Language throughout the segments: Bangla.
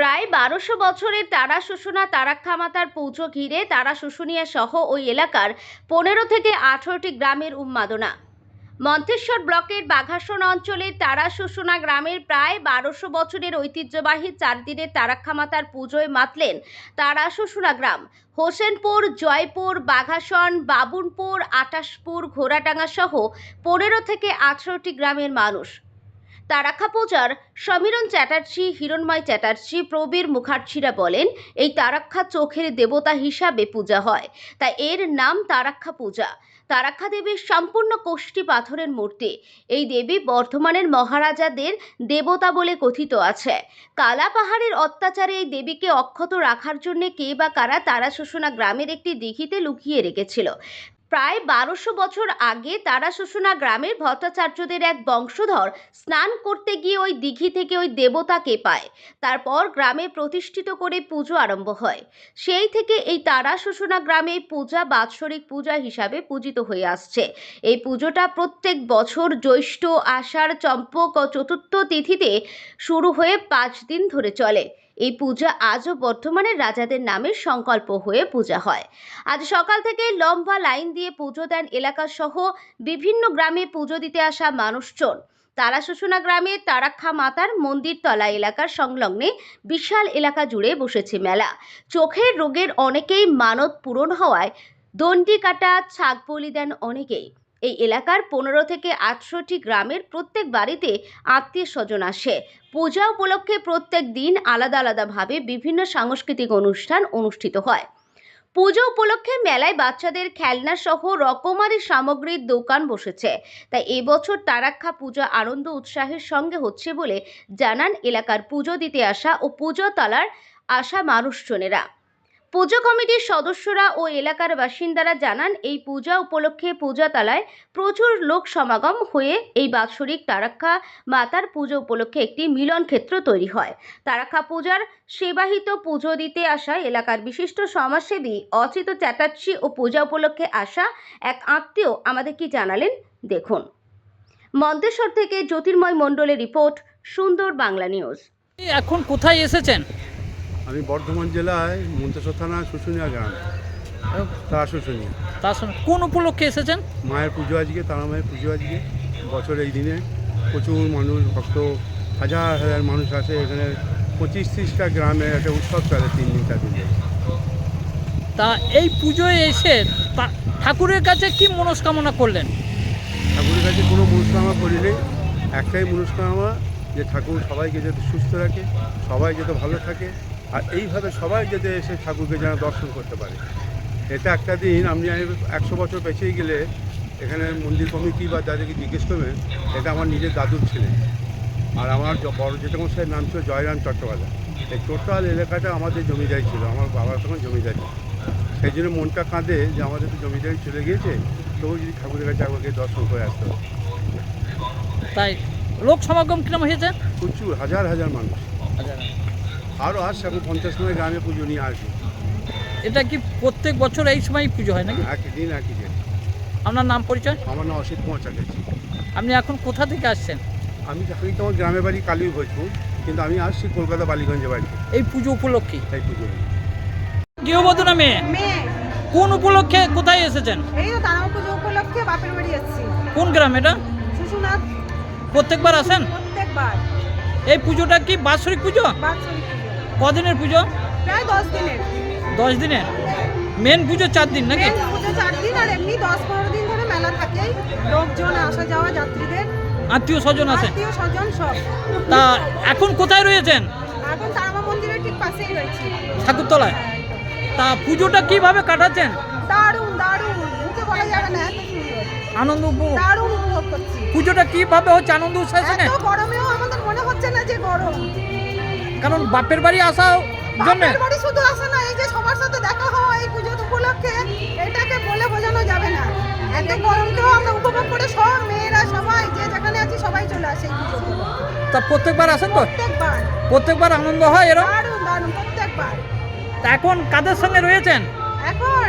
প্রায় বারোশো বছরের তারা শোষণা তারাক্ষা মাতার পুজো ঘিরে তারা শুশুনিয়া সহ ওই এলাকার পনেরো থেকে আঠারোটি গ্রামের উন্মাদনা। মন্তেশ্বর ব্লকের বাঘাসন অঞ্চলের তারা শোষণা গ্রামের প্রায় বারোশো বছরের ঐতিহ্যবাহী চার দিনের তারাক্ষা মাতার পুজোয় মাতলেন তারা শুশুনা গ্রাম। হোসেনপুর, জয়পুর, বাঘাসন, বাবুনপুর, আটাশপুর ঘোড়াডাঙ্গা সহ পনেরো থেকে আঠারোটি গ্রামের মানুষ। তারাক্ষা পূজার সমীরণ চ্যাটার্জি, হিরণময় চ্যাটার্জি, প্রবীর মুখার্জিরা বলেন, এই তারাক্ষা চোখের দেবতা হিসাবে পূজা হয়। তাই এর নাম তারাক্ষা পূজা। তারাক্ষা দেবীর সম্পূর্ণ কোষ্ঠী পাথরের মূর্তি। এই দেবী বর্ধমানের মহারাজাদের দেবতা বলে কথিত আছে। কালা পাহাড়ের অত্যাচারে এই দেবীকে অক্ষত রাখার জন্য কে বা কারা তারা শোষণা গ্রামের একটি দিঘিতে লুকিয়ে রেখেছিল। প্রায় বারোশো বছর আগে তারা শোষণা গ্রামের ভট্টাচার্যদের এক বংশধর স্নান করতে গিয়ে ওই দিঘি থেকে ওই দেবতাকে পায়। তারপর গ্রামে প্রতিষ্ঠিত করে পুজো আরম্ভ হয়। সেই থেকে এই তারা শোষণা গ্রামে পূজা, বাৎসরিক পূজা হিসাবে পূজিত হয়ে আসছে। এই পুজোটা প্রত্যেক বছর জ্যৈষ্ঠ, আষাঢ়, চম্পক ও চতুর্থ তিথিতে শুরু হয়ে পাঁচ দিন ধরে চলে। এই পূজা আজও বর্ধমানের রাজাদের নামে সংকল্প হয়ে পূজা হয়। আজ সকাল থেকে লম্বা লাইন দিয়ে পুজো দেন এলাকাসহ বিভিন্ন গ্রামে পুজো দিতে আসা মানুষজন। তারা শুশুনা গ্রামে তারাক্ষা মাতার মন্দিরতলা এলাকার সংলগ্নে বিশাল এলাকা জুড়ে বসেছে মেলা। চোখের রোগের অনেকেই মানত পূরণ হওয়ায় দণ্ডি কাটা ছাগ বলি দেন অনেকেই। এই এলাকার পনেরো থেকে আটষট্টি গ্রামের প্রত্যেক বাড়িতে আত্মীয় স্বজন আসে। পূজা উপলক্ষে প্রত্যেক দিন আলাদা আলাদাভাবে বিভিন্ন সাংস্কৃতিক অনুষ্ঠান অনুষ্ঠিত হয়। পুজো উপলক্ষে মেলায় বাচ্চাদের খেলনা সহ রকমারি সামগ্রীর দোকান বসেছে। তাই এবছর তারাক্ষা পূজা আনন্দ উৎসাহের সঙ্গে হচ্ছে বলে জানান এলাকার পুজো দিতে আসা ও পুজো তলার আসা মানুষজনেরা। পুজো কমিটির সদস্যরা ও এলাকার বাসিন্দারা জানান, এই পূজা উপলক্ষে পূজাতলায় প্রচুর লোক সমাগম হয়ে এই বাৎসরিক তারাক্ষা মাতার পুজো উপলক্ষে একটি মিলন ক্ষেত্র তৈরি হয়। তারাক্ষা পূজার সেবাহিত পুজো দিতে আসা এলাকার বিশিষ্ট সমাজসেবী অচিত চ্যাটার্জি ও পূজা উপলক্ষে আসা এক আত্মীয় আমাদের কি জানালেন? দেখুন। মন্তেশ্বর থেকে জ্যোতির্ময় মণ্ডলের রিপোর্ট, সুন্দর বাংলা নিউজ। এখন কোথায় এসেছেন? আমি বর্ধমান জেলায় মন্তেশ্বর থানা শুশুনিয়া গ্রাম। তা শুশুনিয়া। তার সঙ্গে কোন উপলক্ষে এসেছেন? মায়ের পুজো আজকে তারা মায়ের পুজো আজকে। বছর এই দিনে প্রচুর মানুষ ভক্ত হাজার হাজার মানুষ আসে এখানে। পঁচিশ ত্রিশটা গ্রামে একটা উৎসব চলে তিন দিন চার দিন। তা এই পুজোয় এসে তা- ঠাকুরের কাছে কি মনস্কামনা করলেন? ঠাকুরের কাছে কোনো মনস্কামনা করিনি। একটাই মনস্কামনা যে ঠাকুর সবাইকে যাতে সুস্থ রাখে সবাই যাতে ভালো থাকে। আর এইভাবে সবাই যাতে এসে ঠাকুরকে যেন দর্শন করতে পারে। এটা একটা দিন আপনি একশো বছর পেছিয়ে গেলে এখানে মন্দির কমিটি বা যাদেরকে জিজ্ঞেস করবেন এটা আমার নিজের দাদুর ছেলে। আর আমার বড় জেঠামশাইয়ের নাম ছিল জয়রাম চট্টোপাধ্যায়। এই টোটাল এলাকাটা আমাদের জমিদারি ছিল আমার বাবার তখন জমিদারি। সেই জন্য মনটা কাঁদে যে আমাদের তো জমিদারি চলে গিয়েছে তবু যদি ঠাকুরের কাছে আমাকে দর্শন করে আসতে হবে তাই লোক সমাগম কিরম হয়েছে? প্রচুর হাজার হাজার মানুষ। আরও আসছে এখন পঞ্চাশ সময় গ্রামে পুজো নিয়ে আসবে। এটা কি প্রত্যেক বছর এই সময় পুজো হয় নাকি? একই দিন একই দিন আপনার নাম পরিচয়? আমার নাম অসিত কুমার চ্যাটার্জি। আপনি এখন কোথা থেকে আসছেন? আমি আমি তো আমার গ্রামের বাড়ি কালী ভোজপুর কিন্তু আমি আসছি কলকাতা বালিগঞ্জে বাড়ি এই পুজো উপলক্ষে? তাই পুজো। গৃহবধূ নামে মেয়ে? কোন উপলক্ষে কোথায় এসেছেন? এই তো তারা পুজো উপলক্ষে বাপের বাড়ি যাচ্ছি কোন গ্রাম এটা? শিশুনাথ। প্রত্যেকবার আসেন? প্রত্যেকবার। এই পুজোটা কি বাৎসরিক পুজো? বাৎসরিক পুজো। কদিনের পুজো? প্রায় দশ দিনের। দশ দিনের? মেন পুজো চার দিন নাকি? পুজো চার দিন আর এমনি দশ পনেরো দিন ধরে মেলা থাকেই। লোকজন আসা যাওয়া যাত্রীদের। আত্মীয় স্বজন আছে? আত্মীয় স্বজন সব। তা এখন কোথায় রয়েছেন? এখন তারামা মন্দিরের ঠিক পাশেই রয়েছে। ঠাকুরতলায়? তা পুজোটা কীভাবে কাটাচ্ছেন? দারুণ দারুণ। মুখে বলা যাবে না আনন্দ উপভোগ দারুণ উপভোগ করছি। পুজোটা কীভাবে হচ্ছে আনন্দ উৎসাহের সঙ্গে এত গরমেও কারণ বাপের বাড়ি আসা জন্য। বাপের বাড়ি শুধু আসে না এই যে সবার সাথে দেখা হওয়া এই পুজোর উপলক্ষে এটাকে বলে বোঝানো যাবে না। এত গরমকেও আমরা উপভোগ করে সব মেয়েরা সবাই যে যেখানে আছি সবাই চলে আসে তা প্রত্যেকবার আসেন তো? প্রত্যেকবার। প্রত্যেকবার আনন্দ হয় এরকম দারুণ দারুণ প্রত্যেকবার। তা এখন কাদের সঙ্গে রয়েছেন? এখন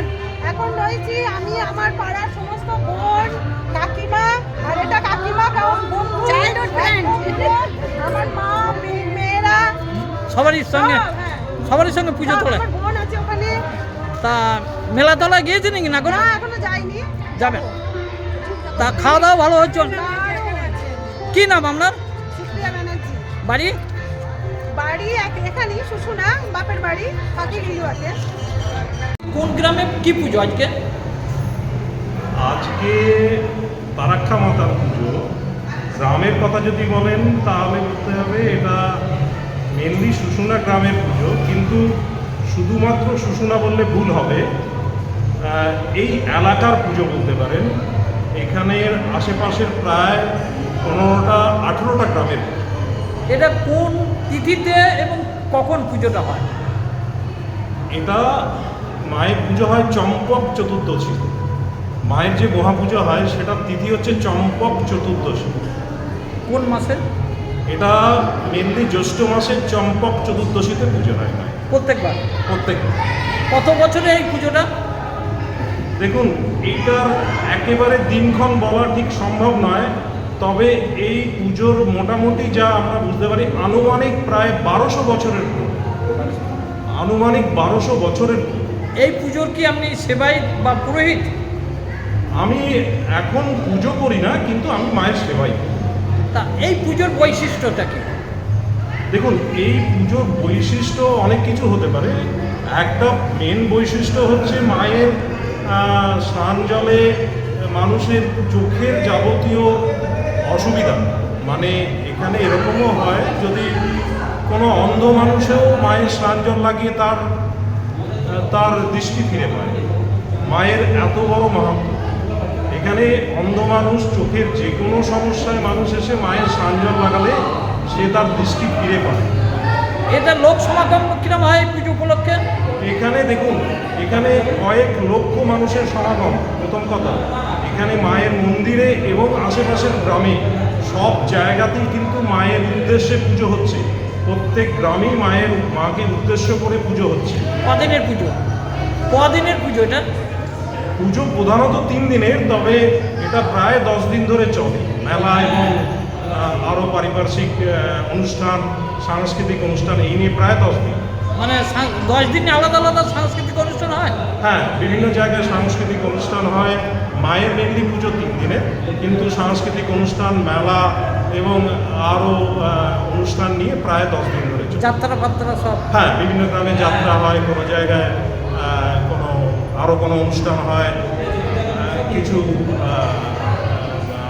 এখন রয়েছি আমি আমার পাড়ার সমস্ত বোন কাকিমা আর এটা কাকিমা কারণ বন্ধু চাইল্ডহুড ফ্রেন্ড আমার মা মেয়ে- সবারই সঙ্গে হ্যাঁ। সবারই সঙ্গে পুজো তোলে। আমার বোন আছে ওখানে? তা মেলা তলা গিয়েছে নাকি না করে না এখনও যাবেন তা খাওয়া দাওয়া ভালো হচ্ছে আছে। কি নাম আপনার? বাড়ি? বাড়ি এক- এখানেই শুশুনা বাপের বাড়ি পাখি গিলুয়াতে কোন গ্রামে কি পুজো আজকে? আজকে তারাক্ষা মাতার পুজো। গ্রামের কথা যদি বলেন তাহলে বলতে হবে এটা শুশুনা গ্রামের পুজো কিন্তু শুধুমাত্র শুশুনা বললে ভুল হবে। এই এলাকার পুজো বলতে পারেন এখানের আশেপাশের প্রায় পনেরোটা আঠেরোটা গ্রামের এটা কোন তিথিতে এবং কখন পুজোটা হয়? এটা মায়ের পুজো হয় চম্পক চতুর্দশী। মায়ের যে মহাপুজো হয় সেটা তিথি হচ্ছে চম্পক চতুর্দশী। কোন মাসে? এটা মেনলি জ্যৈষ্ঠ মাসের চম্পক চতুর্দশীতে পুজো হয়। প্রত্যেকবার? প্রত্যেকবার। কত বছরে এই পুজোটা? দেখুন এইটার একেবারে দিনক্ষণ বলা ঠিক সম্ভব নয় তবে এই পুজোর মোটামুটি যা আমরা বুঝতে পারি আনুমানিক প্রায় বারোশো বছরের আনুমানিক বারোশো বছরের এই পুজোর কি আপনি সেবাই বা পুরোহিত? আমি এখন পুজো করি না কিন্তু আমি মায়ের সেবাই করি। তা এই পুজোর বৈশিষ্ট্যটা কি? দেখুন, এই পুজোর বৈশিষ্ট্য অনেক কিছু হতে পারে। একটা মেন বৈশিষ্ট্য হচ্ছে মায়ের স্নান জলে মানুষের চোখের যাবতীয় অসুবিধা। মানে এখানে এরকমও হয়, যদি কোনো অন্ধ মানুষেও মায়ের স্নান জল লাগিয়ে তার তার দৃষ্টি ফিরে পায়। মায়ের এত বড় মাহাত্ম এখানে অন্ধ মানুষ চোখের যে কোনো সমস্যায় মানুষ এসে মায়ের স্নান লাগালে সে তার দৃষ্টি ফিরে পায়। এটা লোক সমাগম কিরম হয় পুজো উপলক্ষে? এখানে দেখুন এখানে কয়েক লক্ষ মানুষের সমাগম প্রথম কথা। এখানে মায়ের মন্দিরে এবং আশেপাশের গ্রামে সব জায়গাতেই কিন্তু মায়ের উদ্দেশ্যে পুজো হচ্ছে। প্রত্যেক গ্রামেই মায়ের মাকে উদ্দেশ্য করে পুজো হচ্ছে। কদিনের পুজো? কদিনের পুজো এটা? পুজো প্রধানত তিন দিনের তবে এটা প্রায় দশ দিন ধরে চলে। মেলা এবং আরও পারিপার্শ্বিক অনুষ্ঠান সাংস্কৃতিক অনুষ্ঠান এই নিয়ে প্রায় দশ দিন। মানে দশ দিনে আলাদা আলাদা সাংস্কৃতিক অনুষ্ঠান হয়? হ্যাঁ বিভিন্ন জায়গায় সাংস্কৃতিক অনুষ্ঠান হয়। মায়ের মেনলি পুজো তিন দিনে কিন্তু সাংস্কৃতিক অনুষ্ঠান মেলা এবং আরও অনুষ্ঠান নিয়ে প্রায় দশ দিন ধরে যাত্রা ফাত্রা সব? হ্যাঁ বিভিন্ন গ্রামে যাত্রা হয় কোনো জায়গায় আরও কোনো অনুষ্ঠান হয় কিছু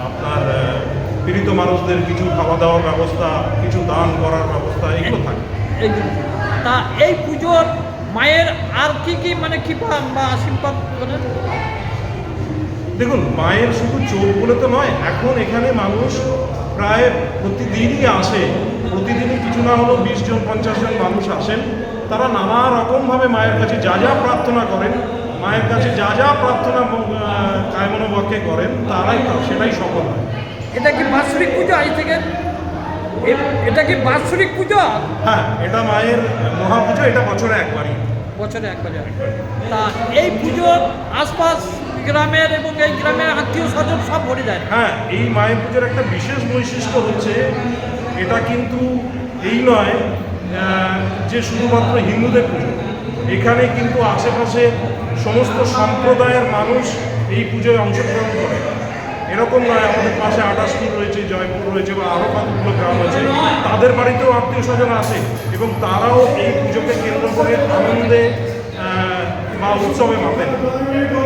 আপনার পীড়িত মানুষদের কিছু খাওয়া দাওয়ার ব্যবস্থা কিছু দান করার ব্যবস্থা এগুলো থাকে। তা এই পুজোর মায়ের আর কি কি মানে কৃপা বা আশীর্বাদ দেখুন মায়ের শুধু চোখ বলে তো নয় এখন এখানে মানুষ প্রায় প্রতিদিনই আসে। প্রতিদিনই কিছু না হলেও বিশ জন পঞ্চাশ জন মানুষ আসেন। তারা নানা রকমভাবে মায়ের কাছে যা যা প্রার্থনা করেন মায়ের কাছে যা যা প্রার্থনা কায়মনোবাক্যে করেন তারাই সেটাই সফল হয়। এটা কি বাৎসরিক পুজো আজ থেকে? এটা কি বাৎসরিক পুজো? হ্যাঁ এটা মায়ের মহাপুজো এটা বছরে একবারই। বছরে একবার হয়। তা এই পুজোর আশপাশ গ্রামের এবং এই গ্রামের আত্মীয় স্বজন সব ভরে যায়। হ্যাঁ এই মায়ের পুজোর একটা বিশেষ বৈশিষ্ট্য হচ্ছে এটা কিন্তু এই নয় যে শুধুমাত্র হিন্দুদের পুজো। এখানে কিন্তু আশেপাশে সমস্ত সম্প্রদায়ের মানুষ এই পুজোয় অংশগ্রহণ করে। এরকম নয় আমাদের পাশে আটাশপুর রয়েছে জয়পুর রয়েছে বা আরও কতগুলো গ্রাম আছে। তাদের বাড়িতেও আত্মীয় স্বজন আসে এবং তারাও এই পুজোকে কেন্দ্র করে আনন্দে বা উৎসবে মাতেন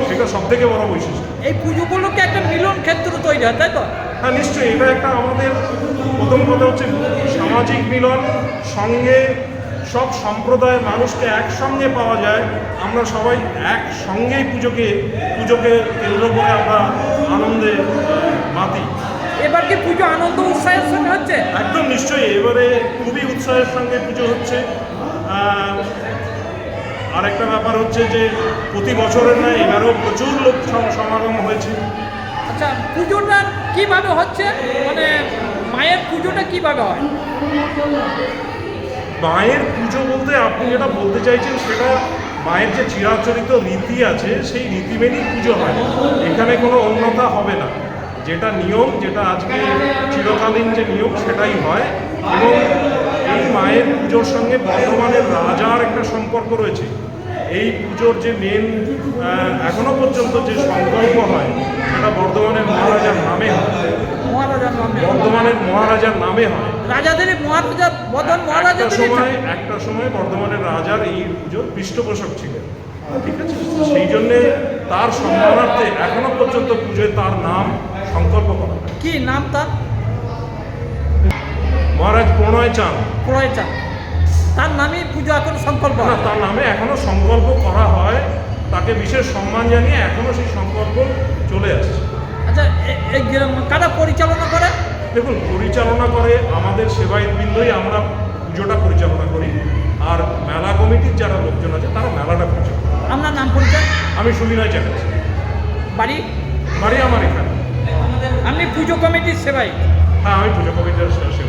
সেটা সব থেকে বড় বৈশিষ্ট্য। এই পুজো উপলক্ষে একটা মিলন ক্ষেত্র তৈরি হয় তাই তো? হ্যাঁ নিশ্চয়ই। এটা একটা আমাদের প্রথম কথা হচ্ছে সামাজিক মিলন সঙ্গে সব সম্প্রদায়ের মানুষকে একসঙ্গে পাওয়া যায়। আমরা সবাই একসঙ্গেই পুজোকে পুজোকে কেন্দ্র করে আমরা আনন্দে মাতি এবার কি পুজো আনন্দ উৎসাহের সঙ্গে হচ্ছে? একদম নিশ্চয়ই। এবারে খুবই উৎসাহের সঙ্গে পুজো হচ্ছে। আরেকটা ব্যাপার হচ্ছে যে প্রতি বছরের নয় এবারেও প্রচুর লোক সম- সমাগম হয়েছে। আচ্ছা পুজোটা কীভাবে হচ্ছে? মানে মায়ের পুজোটা কীভাবে হয়? মায়ের পুজো বলতে আপনি যেটা বলতে চাইছেন সেটা মায়ের যে চিরাচরিত রীতি আছে, সেই রীতি মেনেই পুজো হয়। এখানে কোনো অন্যতা হবে না। যেটা নিয়ম, যেটা আজকে চিরকালীন যে নিয়ম, সেটাই হয়। এবং এই মায়ের পুজোর সঙ্গে বর্তমানের রাজার একটা সম্পর্ক রয়েছে। এই পুজোর যে মেন এখনও পর্যন্ত যে সংকল্প হয় সেটা বর্ধমানের মহারাজার নামে হয়। মহারাজার নামে বর্ধমানের মহারাজার নামে হয়। রাজাদের মহারাজা সময় একটা সময় বর্ধমানের রাজার এই পুজোর পৃষ্ঠপোষক ছিলেন। ঠিক আছে? সেই জন্যে তার সম্মানার্থে এখনও পর্যন্ত পুজোয় তার নাম সংকল্প করা হয়। কি নাম তার? মহারাজ প্রণয় চাঁদ। প্রণয় চাঁদ। তার নামেই পুজো এখন সংকল্প না। তার নামে এখনও সংকল্প করা হয়। তাকে বিশেষ সম্মান জানিয়ে এখনও সেই সংকল্প চলে আসছে। আচ্ছা এই কারা পরিচালনা করে? দেখুন পরিচালনা করে আমাদের সেবায়তবৃন্দই আমরা পুজোটা পরিচালনা করি। আর মেলা কমিটির যারা লোকজন আছে তারা মেলাটা পরিচালনা আপনার নাম পরিচয়? আমি সুবিনয় চ্যাটার্জি। বাড়ি? বাড়ি আমার এখানে। আপনি পুজো কমিটির সেবাই। হ্যাঁ আমি পুজো কমিটির সেবা